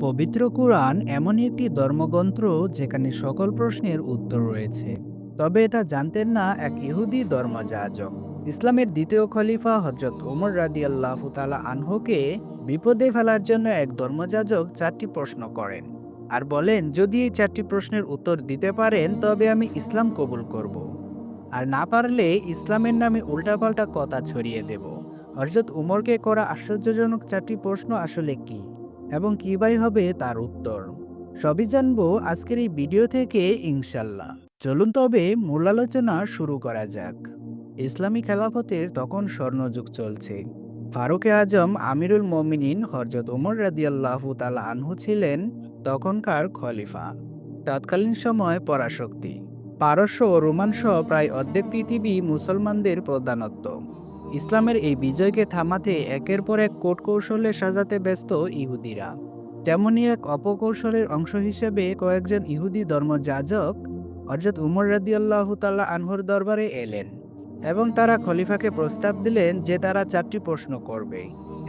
পবিত্র কুরআন এমন একটি ধর্মগ্রন্থ যেখানে সকল প্রশ্নের উত্তর রয়েছে। তবে এটা জানতেন না এক ইহুদি ধর্মযাজক। ইসলামের দ্বিতীয় খলিফা হজরত ওমর রাদি আল্লাহ তালা আনহুকে বিপদে ফেলার জন্য এক ধর্মযাজক চারটি প্রশ্ন করেন। আর বলেন, যদি এই চারটি প্রশ্নের উত্তর দিতে পারেন, তবে আমি ইসলাম কবুল করব। আর না পারলে ইসলামের নামে উল্টাপাল্টা কথা ছড়িয়ে দেব। হজরত উমরকে করা আশ্চর্যজনক চারটি প্রশ্ন আসলে কি? এবং কী বাই হবে তার উত্তর। সবই জানব আজকের এই ভিডিও থেকে, ইনশাল্লাহ। চলুন তবে মূল আলোচনা শুরু করা যাক। ইসলামী খেলাফতের তখন স্বর্ণযুগ চলছে। ফারুকে আজম, আমিরুল মমিনিন হরজত ওমর রাদিয়াল্লাহু তালা আনহু ছিলেন তখনকার খলিফা। তৎকালীন সময় পরাশক্তি। পারস্য ও রোমান সহ প্রায় অর্ধেক পৃথিবী মুসলমানদের প্রধানত্ব। ইসলামের এই বিজয়কে থামাতে একের পর এক কোট কৌশলে সাজাতে ব্যস্ত ইহুদিরা। তেমনই এক অপকৌশলের অংশ হিসেবে কয়েকজন ইহুদি ধর্মযাজক হজরত উমর রাদিয়াল্লাহু তাল্লাহ আনহর দরবারে এলেন এবং তারা খলিফাকে প্রস্তাব দিলেন যে তারা চারটি প্রশ্ন করবে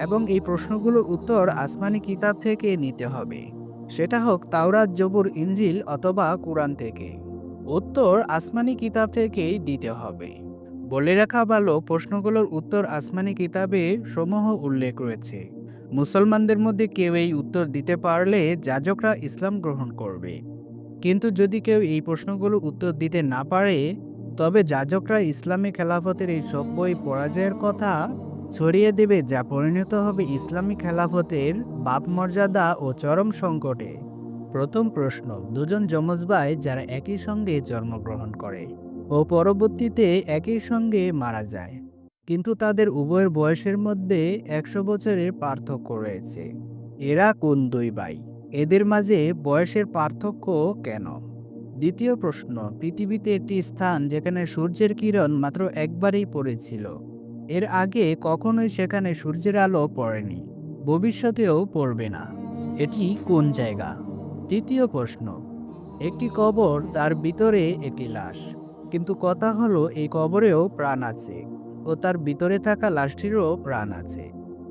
এবং এই প্রশ্নগুলোর উত্তর আসমানি কিতাব থেকে নিতে হবে। সেটা হোক তাওরাত, জবুর ইঞ্জিল অথবা কোরআন থেকে। উত্তর আসমানি কিতাব থেকেই দিতে হবে। বলে রাখা ভালো প্রশ্নগুলোর উত্তর আসমানি কিতাবে সমূহ উল্লেখ রয়েছে। মুসলমানদের মধ্যে কেউ এই উত্তর দিতে পারলে যাজকরা ইসলাম গ্রহণ করবে। কিন্তু যদি কেউ এই প্রশ্নগুলোর উত্তর দিতে না পারে, তবে যাজকরা ইসলামী খেলাফতের এই সভ্যই পরাজয়ের কথা ছড়িয়ে দেবে যা পরিণত হবে ইসলামী খেলাফতের বাপ মর্যাদা ও চরম সংকটে। প্রথম প্রশ্ন, দুজন যমজ ভাই যারা একই সঙ্গে জন্মগ্রহণ করে। ও পরবর্তীতে একই সঙ্গে মারা যায়, কিন্তু তাদের উভয়ের বয়সের মধ্যে একশো বছরের পার্থক্য রয়েছে। এরা কোন দুই ভাই? এদের মাঝে বয়সের পার্থক্য কেন? দ্বিতীয় প্রশ্ন, পৃথিবীতে একটি স্থান যেখানে সূর্যের কিরণ মাত্র একবারই পড়েছিল, এর আগে কখনোই সেখানে সূর্যের আলো পড়েনি, ভবিষ্যতেও পড়বে না। এটি কোন জায়গা? তৃতীয় প্রশ্ন, একটি কবর তার ভিতরে একটি লাশ কিন্তু কথা হলো, এই কবরেও প্রাণ আছে ও তার ভিতরে থাকা লাশটিরও প্রাণ আছে।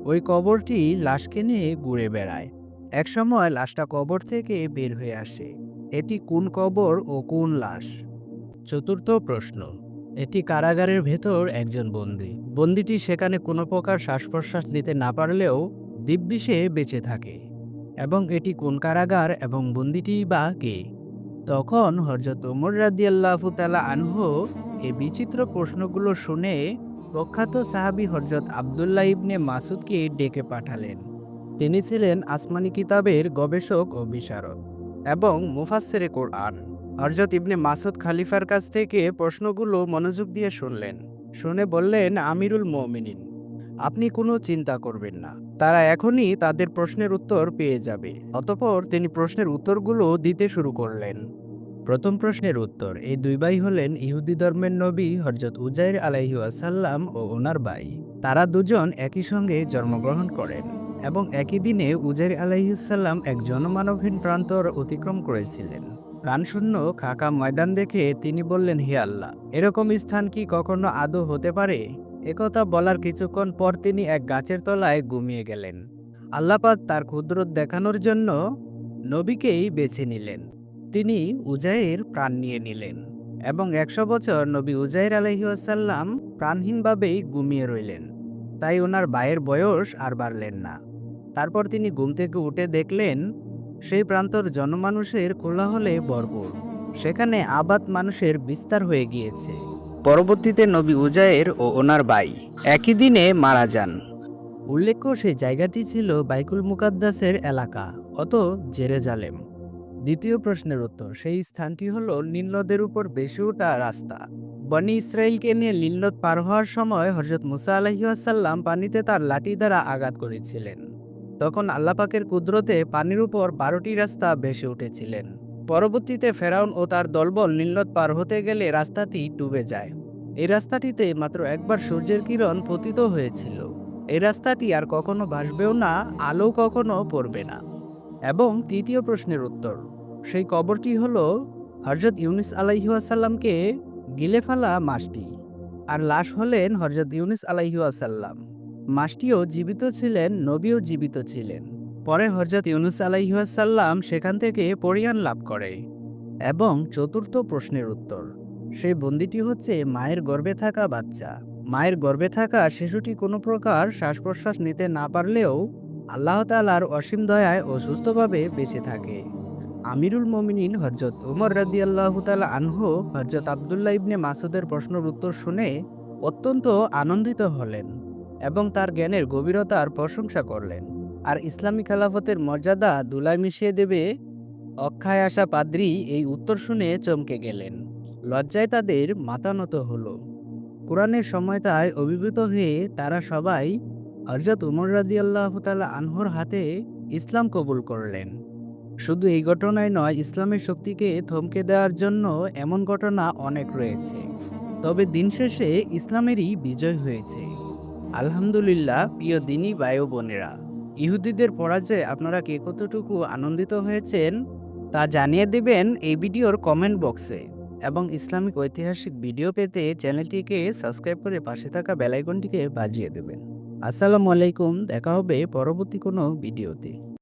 ওই কবরটি লাশকে নিয়ে ঘুরে বেড়ায়। একসময় লাশটা কবর থেকে বের হয়ে আসে, এটি কোন কবর ও কোন লাশ? চতুর্থ প্রশ্ন, এটি কারাগারের ভেতর একজন বন্দী। বন্দিটি সেখানে কোনো প্রকার শ্বাস প্রশ্বাস নিতে না পারলেও দিব্যিসে বেঁচে থাকে। এবং এটি কোন কারাগার এবং বন্দিটি বা কে? তখন হরজত ওমর রাদিয়াল্লাহু তালা আনহু এই বিচিত্র প্রশ্নগুলো শুনে প্রখ্যাত সাহাবি হরজত আবদুল্লাহ ইবনে মাসুদকে ডেকে পাঠালেন। তিনি ছিলেন আসমানি কিতাবের গবেষক ও বিশারদ এবং মুফাসসিরে কোরআন। হরজত ইবনে মাসুদ খালিফার কাছ থেকে প্রশ্নগুলো মনোযোগ দিয়ে শুনলেন। শুনে বললেন, আমিরুল মমিনিন। আপনি কোনো চিন্তা করবেন না। তারা এখনই তাদের প্রশ্নের উত্তর পেয়ে যাবে। অতপর তিনি প্রশ্নের উত্তরগুলো দিতে শুরু করলেন। প্রথম প্রশ্নের উত্তর, এই দুই ভাই হলেন ইহুদি ধর্মের নবী হরজত উজাইর আলাইহি আসাল্লাম ও ওনার ভাই। তারা দুজন একই সঙ্গে জন্মগ্রহণ করেন এবং একই দিনে উজাইর আলাইহিসাল্লাম এক জনমানবহীন প্রান্তর অতিক্রম করেছিলেন। প্রাণশূন্য খাকা ময়দান দেখে তিনি বললেন, হে আল্লাহ, এরকম স্থান কি কখনো আদৌ হতে পারে? একথা বলার কিছুক্ষণ পর তিনি এক গাছের তলায় ঘুমিয়ে গেলেন। আল্লাপাক তার ক্ষুদ্রত দেখানোর জন্য নবীকেই বেছে নিলেন। তিনি উজাইর প্রাণ নিয়ে নিলেন এবং একশো বছর নবী উজাইর আলহিউসাল্লাম প্রাণহীনভাবেই ঘুমিয়ে রইলেন। তাই ওনার ভাইয়ের বয়স আর বাড়লেন না। তারপর তিনি ঘুম থেকে উঠে দেখলেন, সেই প্রান্তর জনমানুষের কোলাহলে ভরপুর। সেখানে আবাদ মানুষের বিস্তার হয়ে গিয়েছে। পরবর্তীতে নবী উজায়ের ও ওনার ভাই একই দিনে মারা যান। উল্লেখ্য, সেই জায়গাটি ছিল বাইকুল মুকাদ্দাসের এলাকা, অত জেরেজালেম দ্বিতীয় প্রশ্নের উত্তর, সেই স্থানটি হল নীলনদের উপর বেশি ওঠা রাস্তা। বনি ইসরায়েলকে নিয়ে নীলনদ পার হওয়ার সময় হজরত মুসা আলহিহাসাল্লাম পানিতে তার লাঠি দ্বারা আঘাত করেছিলেন। তখন আল্লাপাকের কুদরতে পানির উপর বারোটি রাস্তা ভেসে উঠেছিলেন। পরবর্তীতে ফেরাউন ও তার দলবল নীলনদ পার হতে গেলে রাস্তাটি ডুবে যায়। এই রাস্তাটিতে মাত্র একবার সূর্যের কিরণ পতিত হয়েছিল। এই রাস্তাটি আর কখনো ভাসবেও না, আলো কখনো পড়বে না। এবং তৃতীয় প্রশ্নের উত্তর, সেই কবরটি হল হরজত ইউনিস আলাইহাসাল্লামকে গিলে ফেলা মাসটি আর লাশ হলেন হরজত ইউনিস আলাইহাসাল্লাম মাসটিও জীবিত ছিলেন, নবীও জীবিত ছিলেন। পরে হজরত ইউনুস আলাইহাসাল্লাম সেখান থেকে পরিয়ান লাভ করে। এবং চতুর্থ প্রশ্নের উত্তর সেই বন্দিটি হচ্ছে মায়ের গর্ভে থাকা বাচ্চা। মায়ের গর্ভে থাকা শিশুটি কোনো প্রকার শ্বাস প্রশ্বাস নিতে না পারলেও আল্লাহ তালার অসীম দয়ায় ও সুস্থভাবে বেঁচে থাকে। আমিরুল মমিনিন হজরত উমর রাদি আল্লাহ তালা আনহু হজরত আবদুল্লাহ ইবনে মাসুদের প্রশ্নের উত্তর শুনে অত্যন্ত আনন্দিত হলেন এবং তার জ্ঞানের গভীরতার প্রশংসা করলেন। আর ইসলামী খেলাফতের মর্যাদা দুলায় মিশিয়ে দেবে, অক্ষায় আসা পাদ্রি এই উত্তর শুনে চমকে গেলেন। লজ্জায় তাদের মাতানত হলো। কোরআনের সময়তায় অভিভূত হয়ে তারা সবাই হজরত উমর রাদি আল্লাহ তালা আনহর হাতে ইসলাম কবুল করলেন। শুধু এই ঘটনায় নয়, ইসলামের শক্তিকে থমকে দেওয়ার জন্য এমন ঘটনা অনেক রয়েছে। তবে দিন শেষে ইসলামেরই বিজয় হয়েছে। আলহামদুলিল্লাহ, প্রিয় দিনী বায়ু বোনেরা। ইহুদিদের পরাজয়ে আপনারা কে কতটুকু আনন্দিত হয়েছেন তা জানিয়ে দেবেন এই ভিডিওর কমেন্ট বক্সে এবং ইসলামিক ঐতিহাসিক ভিডিও পেতে চ্যানেলটিকে সাবস্ক্রাইব করে পাশে থাকা বেলাইকনটিকে বাজিয়ে দেবেন। আসসালামু আলাইকুম, দেখা হবে পরবর্তী কোনো ভিডিওতে।